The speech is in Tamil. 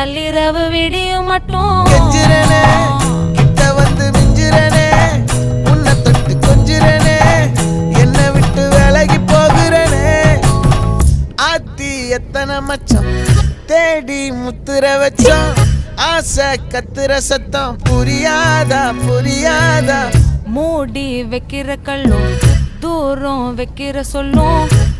நள்ளிரவு விடியும் மட்டும். கிட்ட வந்து உன்னை தொட்டு கொஞ்சிரனே என்னை விட்டு விலகி போகிறனே. ஆத்தி எத்தனை மச்சம் தேடி முத்துற வச்சோம். ஆசை கத்துற சத்தம் புரியாதா புரியாதா. மூடி வைக்கிற கல்லும் தூரம் வைக்கிற சொல்லும்.